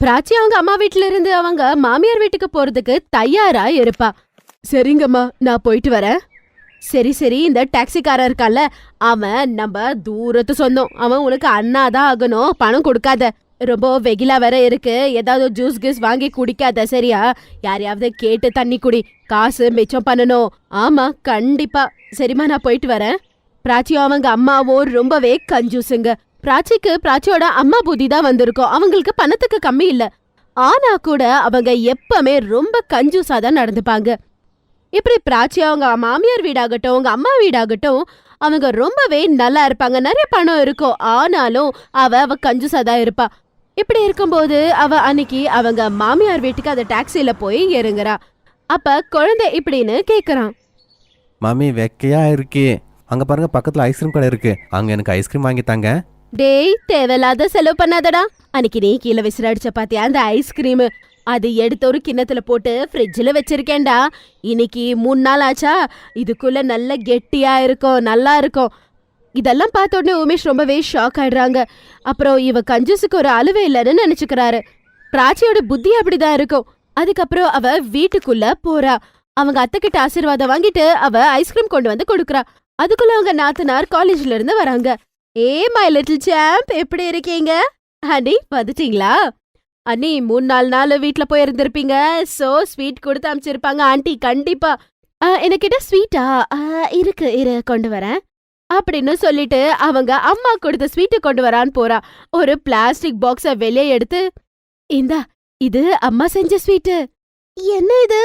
பிராச்சி அவங்க அம்மா வீட்ல இருந்து அவங்க மாமியார் வீட்டுக்கு போறதுக்கு தயாரா இருப்பா. சரிங்கம்மா நான் போயிட்டு வரேன். சரி சரி இந்த டாக்ஸிக்காரர் இருக்கால அவன் நம்ம தூரத்து சொந்தம். அவன் உனக்கு அண்ணாதான் ஆகணும் பணம் கொடுக்காத. ரொம்ப வெகிலா வேற இருக்கு ஏதாவது ஜூஸ் கீஸ் வாங்கி குடிக்காத சரியா? யாரையாவது கேட்டு தண்ணி குடி காசு மிச்சம் பண்ணணும். ஆமா கண்டிப்பா. சரிம்மா நான் போயிட்டு வரேன். பிராச்சியும் அவங்க அம்மாவும் ரொம்பவே கஞ்சூசுங்க பிராச்சிக்கு பிராச்சியோட அம்மா பூதி தான் வந்திருக்கும். அவங்களுக்கு பணத்துக்கு கம்மி இல்ல. ஆனா கூட அவங்க எப்பவுமே ரொம்ப கஞ்சூசா தான் நடந்துப்பாங்க. இப்படி பிராச்சி அவங்க மாமியார் வீடாகட்டும் அவங்க அம்மா வீடாகட்டும் அவங்க ரொம்பவே நல்லா இருப்பாங்க. நிறைய பணம் இருக்கும். ஆனாலும் அவ அவ கஞ்சூசா தான் இருப்பா. இப்படி இருக்கும்போது அவ அன்னைக்கு அவங்க மாமியார் வீட்டுக்கு அந்த டாக்ஸில போய் இறங்குறா. அப்ப குழந்தை இப்படின்னு கேக்குறான். மாமி வெக்கையா இருக்கே. அங்க பாருங்க பக்கத்துல ஐஸ்கிரீம் கடை இருக்கு. அங்க எனக்கு ஐஸ்கிரீம் வாங்கி தாங்க. டேய் தேவையில்லாத செலவு பண்ணாதடா. அன்னைக்கு நீ கீழே விசிறாடிச்ச பாத்தியா அந்த ஐஸ்கிரீம் அது எடுத்து ஒரு கிண்ணத்துல போட்டு ஃப்ரிட்ஜில் வச்சிருக்கேன்டா. இன்னைக்கு மூணு நாள் ஆச்சா இதுக்குள்ள நல்ல கெட்டியா இருக்கும் நல்லா இருக்கும். இதெல்லாம் பார்த்த உடனே உமேஷ் ரொம்பவே ஷாக் ஆயிடுறாங்க. அப்புறம் இவ கஞ்சூசுக்கு ஒரு அழுவே இல்லைன்னு நினைச்சுக்கிறாரு. பிராச்சியோட புத்தி அப்படிதான் இருக்கும். அதுக்கப்புறம் அவ வீட்டுக்குள்ள போறா. அவங்க அத்தை கிட்ட ஆசீர்வாதம் வாங்கிட்டு அவ ஐஸ்கிரீம் கொண்டு வந்து கொடுக்குறா. அதுக்குள்ள அவங்க நாத்தனார் காலேஜ்ல இருந்து வராங்க. ஏ மை லிட்டில் சாம்ப் எப்படி இருக்கீங்க? அண்ணி வந்துட்டீங்களா? அண்ணி மூணு நாலு நாள் வீட்ல போய் இருந்திருப்பீங்க சோ ஸ்வீட் கொடுத்து அனுப்பிச்சிருப்பாங்க ஆண்டி கண்டிப்பா. ஆ, எனக்கிட்ட ஸ்வீட்டா ஆ, இருக்கு இரு கொண்டு வரேன். அப்படின்னு சொல்லிட்டு அவங்க அம்மா கொடுத்த ஸ்வீட்டு கொண்டு வரான்னு போறா. ஒரு பிளாஸ்டிக் பாக்ஸ வெளியே எடுத்து இந்தா இது அம்மா செஞ்ச ஸ்வீட்டு என்ன இது?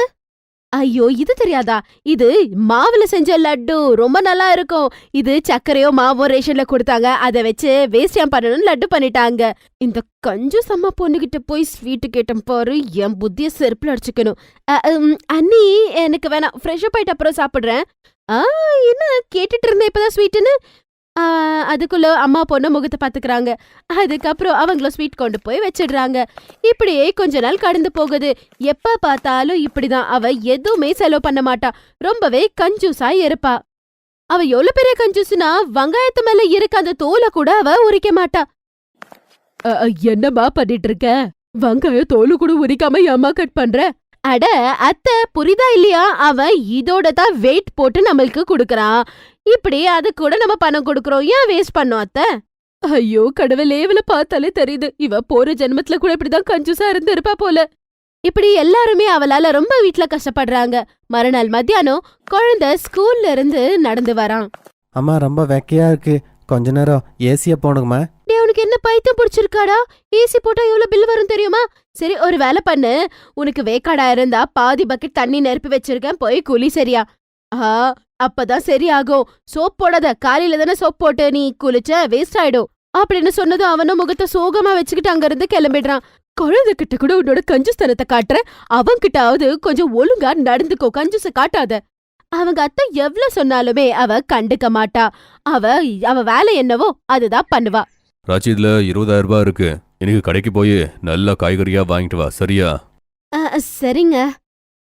ஐயோ இது தெரியாதா? இது மாவுல செஞ்ச லட்டு. ரொம்ப நல்லா இருக்கும். இது சர்க்கரையோ மாவோ ரேஷன்ல கொடுத்தாங்க. அதை வச்சு வேஸ்ட் ஏன் பண்ணணும்னு லட்டு பண்ணிட்டாங்க. இந்த கஞ்சு சம்மா பொண்ணுகிட்ட போய் ஸ்வீட்டு கேட்டேன் பாரு. என் புத்திய செருப்புல அடிச்சுக்கணும். அண்ணி எனக்கு வேணாம். ஃப்ரெஷ் அப் ஆயிட்டு அப்புறம் சாப்பிடுறேன். ஆ என்ன கேட்டுட்டு இருந்தேன் இப்பதான் ஸ்வீட்டுன்னு அதுக்குள்ள அம்மா பொண்ணு முகத்தை பாத்துக்கறாங்க அதுக்கப்புறம் அவங்கள ஸ்வீட் கொண்டு போய் வச்சிடுறாங்க. இப்படியே கொஞ்ச நாள் கடந்து போகுது. எப்ப பார்த்தாலும் இப்படிதான். அவ எதுவுமே செலவு பண்ண மாட்டா. ரொம்பவே கஞ்சூசா இருப்பா. அவ எவ்வளவு பெரிய கஞ்சூசுனா வெங்காயத்து மேல இருக்க அந்த தோலை கூட அவ உரிக்க மாட்டா. அ, என்னம்மா பண்ணிட்டு இருக்க? வெங்காயம் தோலு கூட உரிக்காம அம்மா கட் பண்ற? அட அத்தை புரிதா இல்லையா? அவன் இதோட தான் வெயிட் போட்டு நம்மளுக்கு குடுக்கறான். இப்படி அது கூட நம்ம பணம் கொடுக்கறோம். ஏன் வேஸ்ட் பண்ணோம் அத்தை? ஐயோ கடவுளே இவள பார்த்தாலே தெரியுது. இவ போற ஜென்மத்துல கூட இப்படிதான் கஞ்சூசா இருந்து இருப்பா போல. இப்படி எல்லாருமே அவளால ரொம்ப வீட்ல கஷ்டப்படுறாங்க. மறுநாள் மத்தியானம் குழந்தை ஸ்கூல்ல இருந்து நடந்து வரான். அம்மா ரொம்ப வெக்கையா இருக்கு. கொஞ்ச நேரம் ஏசிய போனுங்கம்மா. டேய் உனக்கு என்ன பைத்தியம் பிடிச்சிருக்காடா? ஏசி போட்டா எவ்வளவு பில் வரும் தெரியுமா? சரி ஒரு வேலை பண்ணு. உனக்கு வேக்காடா இருந்தா பாதி பக்கெட் தண்ணி நெருப்பி வச்சிருக்கேன். போய் குளி சரியா. ஆ அப்பதான் சரியாகும். சோப் போடாத. காலையில தானே சோப் போட்டு நீ குளிச்ச வேஸ்ட் ஆயிடும். அப்படின்னு சொன்னதும் அவனும் முகத்தை சோகமா வச்சுக்கிட்டு அங்க இருந்து கிளம்பிடுறான். குழந்தை கிட்ட கூட உன்னோட கஞ்சுஸ்தனத்தை காட்டுற அவன்கிட்டாவது கொஞ்சம் ஒழுங்கா நடந்துக்கோ. கஞ்சுச காட்டாத. அவங்க அத்தை எவ்வளவு சொன்னாலுமே அவ கண்டுக்க மாட்டா. அவ அவ வேலை என்னவோ அதுதான் பண்ணுவா. ரசீதுல இருபதாயிரம் ரூபாய் இருக்கு. இன்னைக்கு கடைக்கு போய் நல்ல காய்கறியா வாங்கிட்டு வா சரியா? அ, சரிங்க.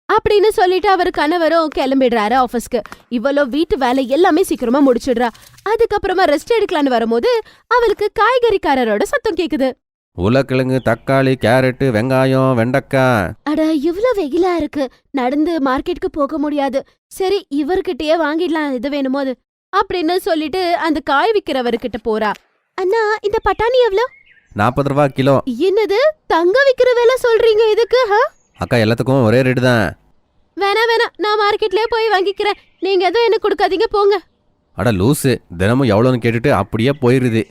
அப்படின்னு சொல்லிட்டு அவர் கணவரும் கிளம்பிடுறாரு ஆபீஸ்க்கு இவ்வளோ வீட்டு வேலை எல்லாமே சீக்கிரமா முடிச்சிடுறா. அதுக்கப்புறமா ரெஸ்ட் எடுக்கலான்னு வரும்போது அவளுக்கு காய்கறிக்காரரோட சத்தம் கேக்குது. உருளைக்கிழங்கு தக்காளி கேரட்டு வெங்காயம் வெண்டைக்காய். அட இவ்ளோ வெயிலா இருக்கு. நடந்து மார்க்கெட்டுக்கு போக முடியாது. சரி இவர்கிட்டயே வாங்கிடலாம் எது வேணுமோ அது. அப்படின்னு சொல்லிட்டு அந்த காய் விக்கிறவர்கிட்ட போறா. அண்ணா இந்த பட்டாணி எவ்வளோ? நாற்பது ரூபா கிலோ. என்னது? தங்க விக்கிற வேலை சொல்றீங்க இதுக்கு? அக்கா எல்லாத்துக்கும் ஒரே ரேட்டு தான். வேணா வேணா நான் மார்க்கெட்லயே போய் வாங்கிக்கிறேன். நீங்க எதுவும் எனக்கு கொடுக்காதீங்க போங்க. அட லூசு. தினமும் எவ்வளோன்னு கேட்டுட்டு அப்படியே போயிருது.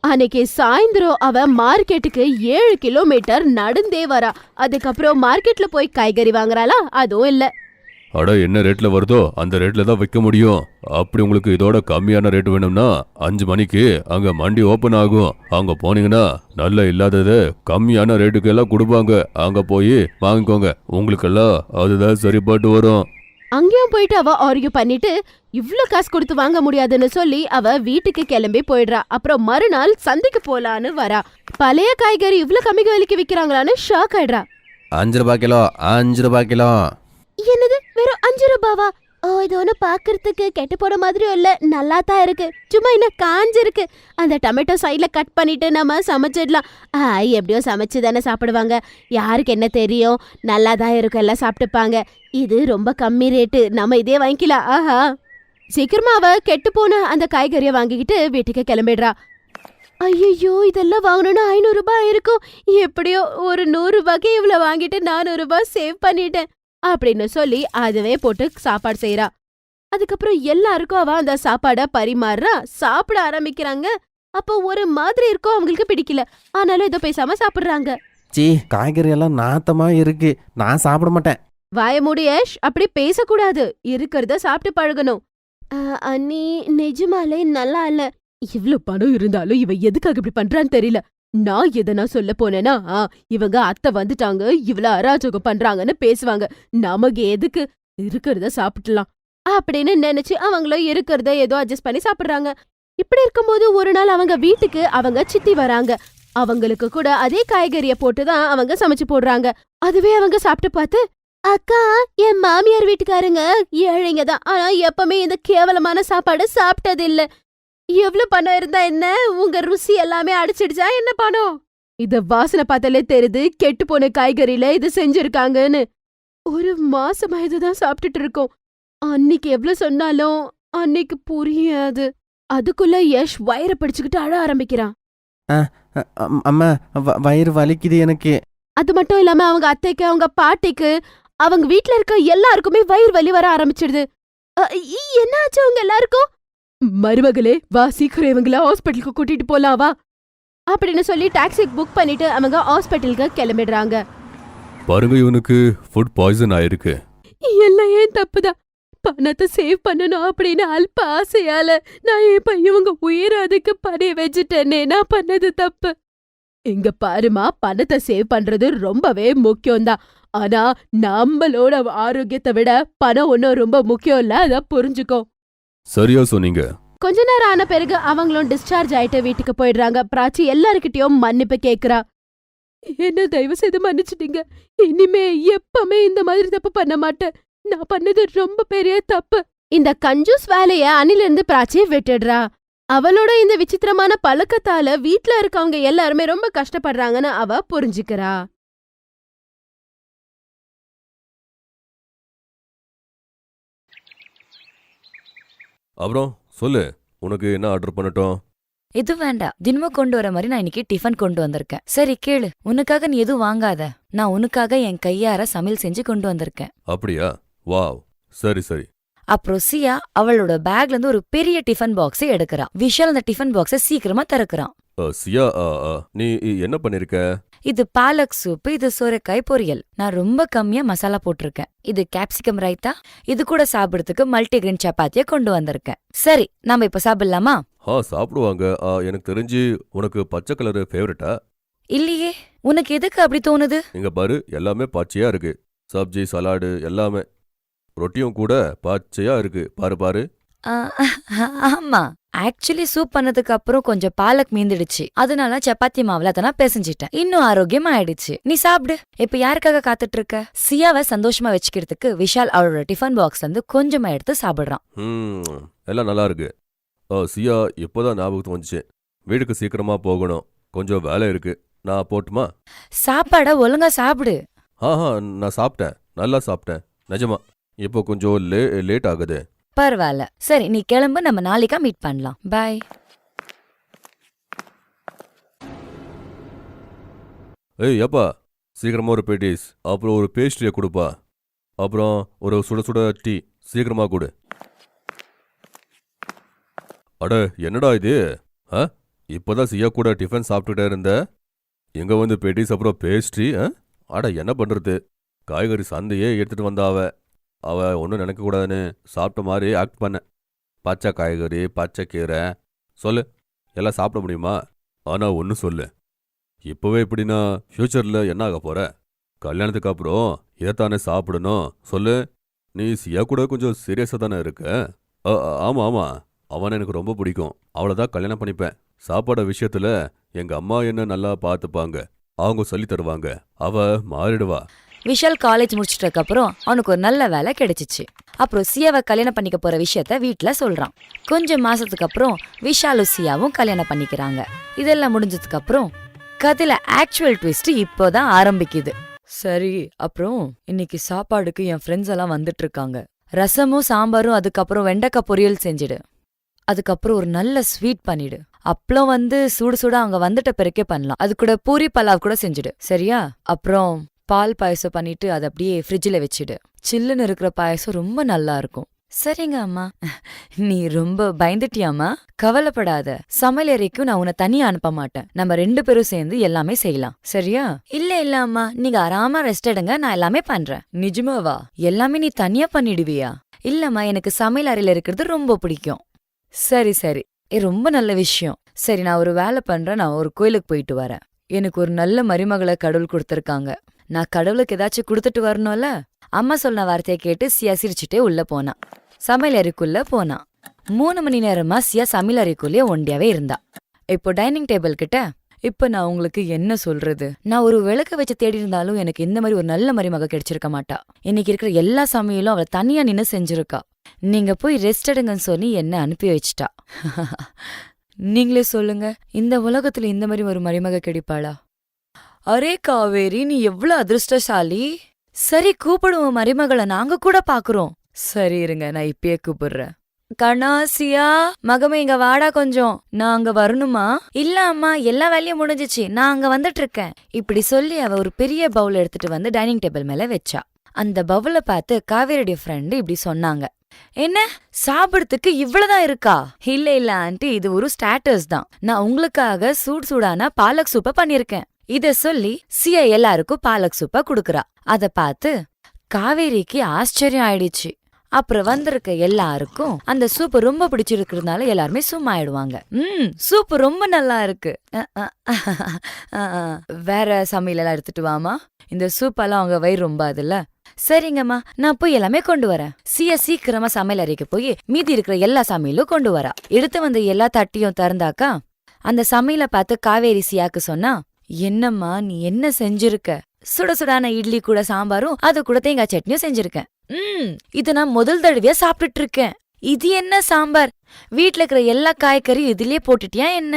அன்னைக்கு சாயந்தரம் அவ மார்க்கெட்டுக்கு ஏழு கிலோமீட்டர் நடந்தே வரா. அதுக்கப்புறம் மார்க்கெட்ல போய் காய்கறி வாங்குறாளா? அதுவும் இல்ல. அட என்ன ரேட்ல வருதோ அந்த ரேட்ல தான் விற்க முடியும். அப்படி உங்களுக்கு இதோட கம்மியான ரேட் வேணும்னா அஞ்சு மணிக்கு அங்க மண்டி ஓபன் ஆகும். அங்க போனீங்கன்னா நல்ல இல்லாதது கம்மியான ரேட்டுக்கு எல்லாம் கொடுப்பாங்க. அங்க போய் வாங்கிக்கோங்க. உங்களுக்கெல்லாம் அதுதான் சரிப்பட்டு வரும். அங்கேயும் போயிட்டு அவ ஆர்கியூ பண்ணிட்டு இவ்ளோ காசு கொடுத்து வாங்க முடியாதுன்னு சொல்லி அவ வீட்டுக்கு கிளம்பி போயிடுறா. அப்புறம் மறுநாள் சந்தைக்கு போலான்னு வரா. பழைய காய்கறி இவ்ளோ கம்மி விலைக்கு விக்கிறாங்களான்னு ஷாக் ஆயிடுறா. அஞ்சு ரூபா கிலோ அஞ்சு ரூபா கிலோ. என்னது வெறும் அஞ்சு ரூபாவா? ஓ இது ஒன்றும் பார்க்கறதுக்கு கெட்டு போன மாதிரியும் இல்லை. நல்லா தான் இருக்கு. சும்மா என்ன காஞ்சிருக்கு. அந்த டொமேட்டோ சைடில் கட் பண்ணிட்டு நம்ம சமைச்சிடலாம். ஆ எப்படியோ சமைச்சு தானே சாப்பிடுவாங்க. யாருக்கு என்ன தெரியும்? நல்லா தான் இருக்கும். எல்லாம் சாப்பிட்டுப்பாங்க. இது ரொம்ப கம்மி ரேட்டு நம்ம இதே வாங்கிக்கலாம். ஆஹா. சீக்கிரமா அவ கெட்டு போன அந்த காய்கறியை வாங்கிக்கிட்டு வீட்டுக்கு கிளம்பிடுறா. ஐயோ இதெல்லாம் வாங்கணும்னா ஐநூறுரூபா இருக்கும். எப்படியோ ஒரு நூறுரூபாய்க்கு இவ்வளோ வாங்கிட்டு நானூறுரூபா சேவ் பண்ணிட்டேன். அப்படின்னு சொல்லி அதுவே போட்டு சாப்பாடு செய்றா. அதுக்கப்புறம் எல்லாருக்கும் அவ அந்த சாப்பாட பரிமாறுறா. சாப்பிட ஆரம்பிக்கிறாங்க. அப்போ ஒரு மாதிரி இருக்கும் அவங்களுக்கு பிடிக்கல. ஆனாலும் ஏதோ பேசாம சாப்பிடுறாங்க. சீ காய்கறி எல்லாம் நாத்தமா இருக்கு. நான் சாப்பிட மாட்டேன். வாய மூடி யஷ். அப்படி பேசக்கூடாது. இருக்கிறத சாப்பிட்டு பழகணும். அண்ணி நிஜமாலே நல்லா இல்ல. இவ்ளோ பணம் இருந்தாலும் இவ எதுக்காக இப்படி பண்றான்னு தெரியல. நான் எதனா சொல்ல போனேனா இவங்க அத்தை வந்துட்டாங்க இவ்ளோ அராஜகம் பண்றாங்கன்னு பேசுவாங்க. நமக்கு எதுக்கு? இருக்கிறத சாப்பிடலாம் அப்படின்னு நினைச்சு அவங்களும் இருக்கிறத ஏதோ அட்ஜஸ்ட் பண்ணி சாப்பிடுறாங்க. இப்படி இருக்கும்போது ஒரு நாள் அவங்க வீட்டுக்கு அவங்க சித்தி வராங்க. அவங்களுக்கு கூட அதே காய்கறிய போட்டுதான் அவங்க சமைச்சு போடுறாங்க. அதுவே அவங்க சாப்பிட்டு பார்த்து அக்கா என் மாமியார் வீட்டுக்காரங்க ஏழைங்க தான். ஆனா எப்பவுமே இந்த கேவலமான சாப்பாடு சாப்பிட்டது இல்ல எவ்வளவு பணம் இருந்தா என்ன? உங்க ருசி எல்லாமே அடிச்சிடுச்சா என்ன பணம்? இத வாசனை பார்த்தாலே தெரியுது கெட்டு போன காய்கறியில இது செஞ்சிருக்காங்கன்னு. ஒரு மாசமா இதுதான் சாப்பிட்டுட்டு இருக்கோம். அன்னைக்கு எவ்வளவு சொன்னாலும் அன்னைக்கு புரியாது. அதுக்குள்ள யஷ் வயிறை பிடிச்சுக்கிட்டு அழ ஆரம்பிக்கிறான். அம்மா வயிறு வலிக்குது எனக்கு. அது மட்டும் இல்லாம அவங்க அத்தைக்கு அவங்க பாட்டிக்கு அவங்க வீட்ல இருக்க எல்லாருக்குமே வயிறு வலி வர ஆரம்பிச்சிடுது. என்னாச்சு அவங்க எல்லாருக்கும்? மருமகளே வா சீக்கிரம் இவங்கள ஹாஸ்பிட்டலுக்கு கூட்டிட்டு போலாம் வா. அப்படின்னு சொல்லி டாக்ஸி புக் பண்ணிட்டு அவங்க ஹாஸ்பிட்டலுக்கு கிளம்பிடுறாங்க. பாருங்க இவனுக்கு ஃபுட் பாய்சன் ஆயிருக்கு. எல்லாம் ஏன் தப்புதான் பணத்தை சேவ் பண்ணணும் அப்படின்னு அல்ப ஆசையால நான் என் பையவங்க உயிர் அதுக்கு பணைய வச்சுட்டேனே நான் பண்ணது தப்பு. இங்க பாருமா பணத்தை சேவ் பண்றது ரொம்பவே முக்கியம்தான் ஆனா நம்மளோட ஆரோக்கியத்தை விட பணம் ஒன்னும் ரொம்ப முக்கியம் இல்ல அத புரிஞ்சுக்கோ. சரியா சொன்னீங்க. கொஞ்ச நேரம் ஆன பிறகு அவங்களும் டிஸ்சார்ஜ் ஆயிட்டு வீட்டுக்கு போயிடுறாங்க. பிராச்சி எல்லார்கிட்டயும் மன்னிப்பு கேக்குறா என்ன தயவு செய்து மன்னிச்சிட்டீங்க. இனிமே எப்பவுமே இந்த மாதிரி தப்பு பண்ண மாட்டேன். நான் பண்ணது ரொம்ப பெரிய தப்பு. இந்த கஞ்சூஸ் வேலைய அணில இருந்து பிராச்சிய விட்டுடுறா. அவளோட இந்த விசித்திரமான பழக்கத்தால வீட்ல இருக்கவங்க எல்லாருமே ரொம்ப கஷ்டப்படுறாங்கன்னு அவ புரிஞ்சுக்கிறா. அப்புறம் சொல்லு உனக்கு என்ன ஆர்டர் பண்ணட்டும்? இது வேண்டாம். தினமும் கொண்டு வர மாதிரி நான் இன்னைக்கு டிஃபன் கொண்டு வந்திருக்கேன். சரி கேளு. உனக்காக நீ எதுவும் வாங்காத. நான் உனக்காக என் கையார சமையல் செஞ்சு கொண்டு வந்திருக்கேன். அப்படியா? வாவ். சரி சரி. அப்புறம் சியா அவளோட பேக்ல இருந்து ஒரு பெரிய டிஃபன் பாக்ஸை எடுக்கறா விஷால் அந்த டிஃபன் பாக்ஸை சீக்கிரமா திறக்கறான். சியா நீ என்ன பண்ணிருக்க? இது பாலக் சூப் இது சோரைக்காய் பொரியல். நான் ரொம்ப கம்மியா மசாலா போட்டிருக்கேன். இது கேப்சிகம் ரைத்தா இது கூட சாப்பிடுறதுக்கு மல்டிகிரெயின் சப்பாத்திய கொண்டு வந்திருக்கேன். சரி நாம இப்ப சாப்பிடலாமா? ஆ சாப்பிடுவாங்க. எனக்கு தெரிஞ்சு உனக்கு பச்சை கலரு ஃபேவரட்டா இல்லையே உனக்கு எதுக்கு அப்படி தோணுது? இங்க பாரு எல்லாமே பச்சையா இருக்கு. சப்ஜி சலாடு எல்லாமே. ரொட்டியும் கூட பச்சையா இருக்கு. பாரு பாரு. ஆமா. ஆக்சுவலி சூப் பண்ணதுக்கு அப்புறம் கொஞ்சம் பாலக் மீந்துடுச்சு. அதனால சப்பாத்தி மாவுல அதை நான் பிசைஞ்சிட்டேன். இன்னும் ஆரோக்கியமா ஆயிடுச்சு. நீ சாப்பிடு. இப்ப யாருக்காக காத்துட்டு இருக்க சியாவை சந்தோஷமா வச்சுக்கிறதுக்கு விஷால் அவளோட டிஃபன் பாக்ஸ்ல இருந்து கொஞ்சமா எடுத்து சாப்பிடுறான். ம் எல்லாம் நல்லா இருக்கு. ஆ, சியா இப்போதான் ஞாபகத்துக்கு வந்துச்சு. வீட்டுக்கு சீக்கிரமா போகணும். கொஞ்சம் வேலை இருக்கு. நான் போட்டுமா? சாப்பாட ஒழுங்கா சாப்பிடு. ஆஹா நான் சாப்பிட்டேன். நல்லா சாப்பிட்டேன். நிஜமா. இப்போ கொஞ்சம் லே லேட் ஆகுது. பரவாயில்ல. சரி நீ கிளம்பு நம்ம நாளைக்கா மீட் பண்ணலாம். பாய் ஏய் ஏப்பா. சீக்கிரமா ஒரு பேட்டிஸ். அப்புறம் ஒரு பேஸ்ட்ரியை கொடுப்பா. அப்புறம் ஒரு சுட சுட டீ. சீக்கிரமா கொடு. அட என்னடா இது? ஆ? இப்போதான் சியா கூட டிஃபன் சாப்பிட்டுட்டே இருந்த? எங்க வந்து பேட்டிஸ் அப்புறம் பேஸ்ட்ரி ஆ? அட என்ன பண்றது? காய்கறி சந்தையே எடுத்துட்டு வந்தாவ அவ ஒன்றும் நினைக்கக்கூடாதுன்னு சாப்பிட்ட மாதிரி ஆக்ட் பண்ண பச்சை காய்கறி பச்சை கீரை. சொல்லு எல்லாம் சாப்பிட முடியுமா? ஆனால் ஒன்று சொல்லு. இப்போவே இப்படின்னா ஃப்யூச்சரில் என்ன ஆக போகிற கல்யாணத்துக்கு அப்புறம் இதைத்தானே சாப்பிடணும். சொல்லு நீ சியா கூட கொஞ்சம் சீரியஸாக தானே இருக்க? ஆமாம் ஆமாம் அவனை எனக்கு ரொம்ப பிடிக்கும். அவளை தான் கல்யாணம் பண்ணிப்பேன். சாப்பாடு விஷயத்தில் எங்கள் அம்மா என்ன நல்லா பார்த்துப்பாங்க. அவங்க சொல்லி தருவாங்க. அவ மாறிடுவா. விஷால் காலேஜ் முடிச்சிட்டதுக்கு அப்புறம் அவனுக்கு ஒரு நல்ல வேலை கிடைச்சிச்சு. அப்புறம் சியாவை கல்யாணம் பண்ணிக்க போற விஷயத்த வீட்ல சொல்றான். கொஞ்சம் மாசத்துக்கு அப்புறம் விஷாலும் சியாவும் கல்யாணம் பண்ணிக்கிறாங்க. இதெல்லாம் முடிஞ்சதுக்கு அப்புறம் கதையில ஆக்சுவல் ட்விஸ்ட் இப்போதான் ஆரம்பிக்குது. சரி அப்புறம் இன்னைக்கு சாப்பாடுக்கு என் ஃப்ரெண்ட்ஸ் எல்லாம் வந்துட்டு இருக்காங்க ரசமும் சாம்பாரும் அதுக்கப்புறம் வெண்டைக்காய் பொரியல் செஞ்சிடு. அதுக்கப்புறம் ஒரு நல்ல ஸ்வீட் பண்ணிடு. அப்பளம் வந்து சுடு சுட அவங்க வந்துட்ட பிறக்கே பண்ணலாம். அது கூட பூரி பலாவ் கூட செஞ்சுடு. சரியா? அப்புறம் பால் பாயசம் பண்ணிட்டு அதை அப்படியே ஃப்ரிட்ஜில் வச்சிடு. சில்லுன்னு இருக்கிற பாயசம் ரொம்ப நல்லா இருக்கும். சரிங்க அம்மா. நீ ரொம்ப பயந்துட்டியாம்மா? கவலைப்படாத. சமையல் அறைக்கும் நான் உன்னை தனியா அனுப்ப மாட்டேன். நம்ம ரெண்டு பேரும் சேர்ந்து எல்லாமே செய்யலாம். சரியா? இல்ல இல்ல அம்மா. நீங்க ஆறாம ரெஸ்ட் எடுங்க. நான் எல்லாமே பண்றேன். நிஜமாவா எல்லாமே நீ தனியா பண்ணிடுவியா? இல்லம்மா. எனக்கு சமையல் அறையில இருக்கிறது ரொம்ப பிடிக்கும். சரி சரி. ஏ ரொம்ப நல்ல விஷயம். சரி நான் ஒரு வேலை பண்றேன். நான் ஒரு கோயிலுக்கு போயிட்டு வரேன். எனக்கு ஒரு நல்ல மருமகளை கடவுள் கொடுத்துருக்காங்க. நான் கடவுளுக்கு ஏதாச்சும் கொடுத்துட்டு வரணும்ல? அம்மா சொன்ன வார்த்தையை கேட்டு சியா சிரிச்சுட்டே உள்ள போனான் சமையல் அறைக்குள்ள போனான் மூணு மணி நேரமா சியா சமையல் அறைக்குள்ளேயே ஒண்டியாவே இருந்தா. இப்போ டைனிங் டேபிள் கிட்ட இப்ப நான் உங்களுக்கு என்ன சொல்றது? நான் ஒரு விளக்க வச்சு தேடி இருந்தாலும் எனக்கு இந்த மாதிரி ஒரு நல்ல மருமக கிடைச்சிருக்க மாட்டா. இன்னைக்கு இருக்கிற எல்லா சமையலும் அவளை தனியா நின்னு செஞ்சிருக்கா. நீங்க போய் ரெஸ்ட் எடுங்கன்னு சொல்லி என்ன அனுப்பி வச்சிட்டா. நீங்களே சொல்லுங்க இந்த உலகத்துல இந்த மாதிரி ஒரு மருமக கிடைப்பாளா? அரே காவேரி நீ எவ்வளவு அதிர்ஷ்டசாலி? சரி கூப்பிடுவோம் மருமகளை நாங்க கூட பாக்குறோம். சரி இருங்க நான் இப்பயே கூப்பிடுறேன். கணாசியா மகமே இங்க வாடா கொஞ்சம். நான் அங்க வரணுமா? இல்ல அம்மா எல்லா வேலையும் முடிஞ்சிச்சு. நான் அங்க வந்துட்டு இருக்கேன் இப்படி சொல்லி அவ ஒரு பெரிய பவுல் எடுத்துட்டு வந்து டைனிங் டேபிள் மேல வச்சா. அந்த பவுல பார்த்து காவேரியுடைய ஃப்ரெண்டு இப்படி சொன்னாங்க. என்ன? சாப்பிடுறதுக்கு இவ்வளவுதான் இருக்கா? இல்ல இல்ல ஆண்டி இது ஒரு ஸ்டேட்டஸ் தான். நான் உங்களுக்காக சூட் சூடான பாலக் சூப்ப பண்ணிருக்கேன் இத சொல்லி சியா எல்லாருக்கும் பாலக் சூப்ப குடுக்கறா. அத பார்த்து காவேரிக்கு ஆச்சரியம் ஆயிடுச்சு. அப்புறம் வந்திருக்க எல்லாருக்கும் அந்த சூப் ரொம்ப பிடிச்சிருக்கிறதுனால எல்லாருமே சும்மா ஆயிடுவாங்க. ம் சூப் ரொம்ப நல்லா இருக்கு. அஹ், வேற சமையல் எல்லாம் எடுத்துட்டு வாமா இந்த சூப் எல்லாம் அவங்க வயிறு ரொம்ப அதுல சரிங்கம்மா நான் போய் எல்லாமே கொண்டு வரேன். சிய சீக்கிரமா சமையல் அறைக்கு போய் மீதி இருக்கிற எல்லா சமையலும் கொண்டு வரா. எடுத்து வந்த எல்லா தட்டியும் திறந்தாக்கா அந்த சமையலை பார்த்து காவேரி சியாக்கு சொன்னா என்னம்மா நீ என்ன செஞ்சிருக்க? சுட சுடான இட்லி கூட சாம்பாரும் அது கூட தேங்காய் சட்னியும் செஞ்சிருக்கேன் ம் இது நான் முதல் தடவையா சாப்பிட்டுட்டு இருக்கேன் இது என்ன சாம்பார்? வீட்ல இருக்கிற எல்லா காய்கறியும் இதுலயே போட்டுட்டியா என்ன?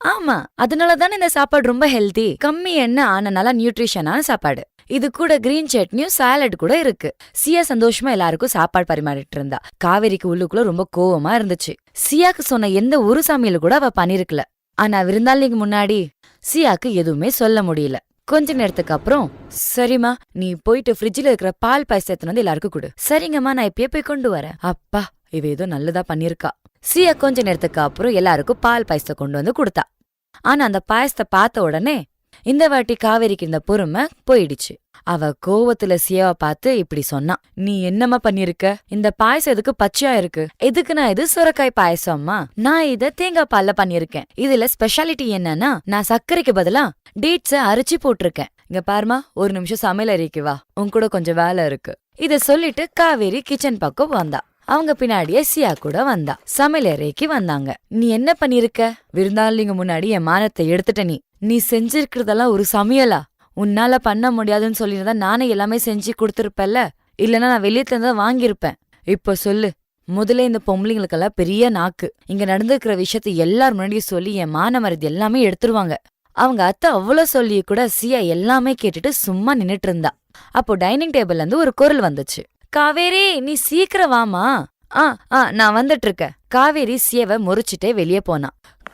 ஆமா அதனால தானே இந்த சாப்பாடு ரொம்ப ஹெல்தி கம்மி எண்ணெய் ஆன நல்லா நியூட்ரிஷனான சாப்பாடு. இது கூட கிரீன் சட்னியும் சாலட் கூட இருக்கு. சியா சந்தோஷமா எல்லாருக்கும் சாப்பாடு பரிமாறிட்டு இருந்தா காவேரிக்கு உள்ளுக்குள்ள ரொம்ப கோவமா இருந்துச்சு. சியாக்கு சொன்ன எந்த ஒரு சமையல் கூட அவ பண்ணிருக்கல. ஆனா விருந்தாளிக்கு முன்னாடி சியாக்கு எதுவுமே சொல்ல முடியல. கொஞ்ச நேரத்துக்கு அப்புறம் சரிம்மா நீ போயிட்டு ஃப்ரிட்ஜில் இருக்கிற பால் பாயசத்தை வந்து எல்லாருக்கும் கொடு. சரிங்கம்மா நான் இப்பயே போய் கொண்டு வரேன். அப்பா இவ ஏதோ நல்லதா பண்ணிருக்கா சியா கொஞ்ச நேரத்துக்கு அப்புறம் எல்லாருக்கும் பால் பாயசத்தை கொண்டு வந்து கொடுத்தா. ஆனா அந்த பாயசத்தை பார்த்த உடனே இந்த வாட்டி காவேரிக்கு இருந்த பொறுமை போயிடுச்சு. அவ கோவத்துல சியாவை பார்த்து இப்படி சொன்னா நீ என்னம்மா பண்ணிருக்க? இந்த பாயசம் எதுக்கு பச்சையா இருக்கு? எதுக்கு நான் இது சுரக்காய் பாயசம்மா? நான் இத தேங்காய் பால்ல பண்ணிருக்கேன். இதுல ஸ்பெஷாலிட்டி என்னன்னா நான் சர்க்கரைக்கு பதிலா டேட்ஸ அரைச்சி போட்டிருக்கேன். இங்க பாருமா ஒரு நிமிஷம் சமையல் அறைக்கு வா. உன் கூட கொஞ்சம் வேலை இருக்கு. இத சொல்லிட்டு காவேரி கிச்சன் பக்கம் வந்தா. அவங்க பின்னாடியே சியா கூட வந்தா. சமையல் அறைக்கு வந்தாங்க. நீ என்ன பண்ணிருக்க? விருந்தாளிங்க முன்னாடி என் மானத்தை எடுத்துட்ட நீ. நீ செஞ்சிருக்கிறதெல்லாம் ஒரு சமையலா? உன்னால பண்ண முடியாதுன்னு சொல்லியிருந்தா நானே எல்லாமே செஞ்சு கொடுத்துருப்பேல்ல? இல்லனா நான் வெளியத்துல இருந்தா வாங்கியிருப்பேன். இப்ப சொல்லு. முதல்ல இந்த பொம்பளைங்களுக்கெல்லாம் பெரிய நாக்கு. இங்க நடந்திருக்கிற விஷயத்த எல்லார் முன்னாடியும் சொல்லி என் மான மருதி எல்லாமே எடுத்துருவாங்க. அவங்க அத்தை அவ்வளவு சொல்லி கூட சியா எல்லாமே கேட்டுட்டு சும்மா நின்னுட்டு இருந்தா அப்போ டைனிங் டேபிள்ல இருந்து ஒரு குரல் வந்துச்சு. காவேரி நீ சீக்கிரம் வாமா ஆ ஆ நான் வந்துட்டு இருக்கேன் காவேரி சியவை முறிச்சிட்டே வெளியே போனா.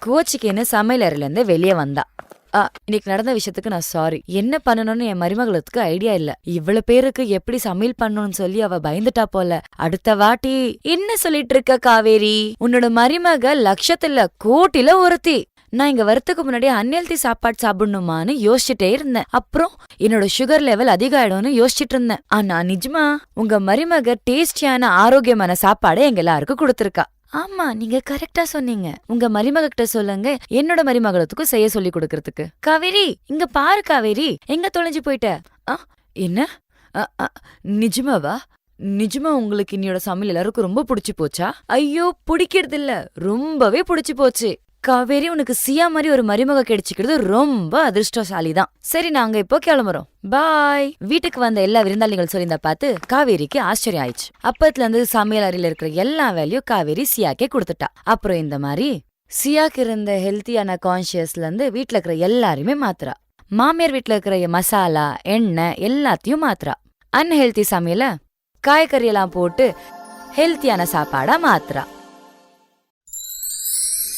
கோச்சிக்கின்னு சமையலறையில இருந்து வெளியே வந்தா. இன்னைக்கு நடந்த விஷயத்துக்கு நான் சாரி என்ன பண்ணணும்னு என் மருமகளுக்கு ஐடியா இல்ல. இவ்வளவு பேருக்கு எப்படி சமையல் பண்ணணும்னு சொல்லி அவ பயந்துட்டா போல. அடுத்த வாட்டி என்ன சொல்லிட்டு இருக்க காவேரி? உன்னோட மருமக லட்சத்துல கோட்டில ஒருத்தி. நான் இங்க வரத்துக்கு முன்னாடி அன்ஹெல்தி சாப்பாடு சாப்பிடணுமான்னு யோசிச்சுட்டே இருந்தேன். அப்புறம் என்னோட சுகர் லெவல் அதிகாயிடும்னு யோசிச்சுட்டு இருந்தேன். ஆனா நிஜமா உங்க மருமக டேஸ்டியான ஆரோக்கியமான சாப்பாடை எங்க எல்லாருக்கும் கொடுத்திருக்கா. ஆமா நீங்க கரெக்டா சொன்னீங்க. உங்க மருமக கிட்ட சொல்லுங்க. என்னோட மருமகளுக்கும் செய்ய சொல்லி கொடுக்கறதுக்கு. காவேரி இங்க பாரு காவேரி. எங்க தொலைஞ்சு போயிட்ட? என்ன? அ, அ, நிஜமாவா? நிஜமா உங்களுக்கு என்னோட சமையல் எல்லாருக்கும் ரொம்ப பிடிச்சி போச்சா? ஐயோ பிடிக்கிறது இல்ல ரொம்பவே பிடிச்சி போச்சு. காவேரி உனக்கு சியா மாதிரி ஒரு மருமக கிடைச்சிக்கிறது ரொம்ப அதிர்ஷ்டசாலி தான் சரி நாங்க இப்போ கிளம்புறோம். பாய் வீட்டுக்கு வந்த எல்லா விருந்தாளிகள் சொல்லியிருந்தா பார்த்து காவேரிக்கு ஆச்சரியம் ஆயிடுச்சு. அப்பத்துல இருந்து சமையல் அறையில இருக்கிற எல்லா வேலையும் காவேரி சியாக்கே கொடுத்துட்டா. அப்புறம் இந்த மாதிரி சியாக்கு இருந்த ஹெல்த்தியான கான்சியஸ்ல இருந்து வீட்ல இருக்கிற எல்லாரையுமே மாத்துறா. மாமியார் வீட்ல இருக்கிற மசாலா எண்ணெய் எல்லாத்தையும் மாத்துறா. அன்ஹெல்தி சமையல காய்கறி எல்லாம் போட்டு ஹெல்த்தியான சாப்பாடா மாத்துறா.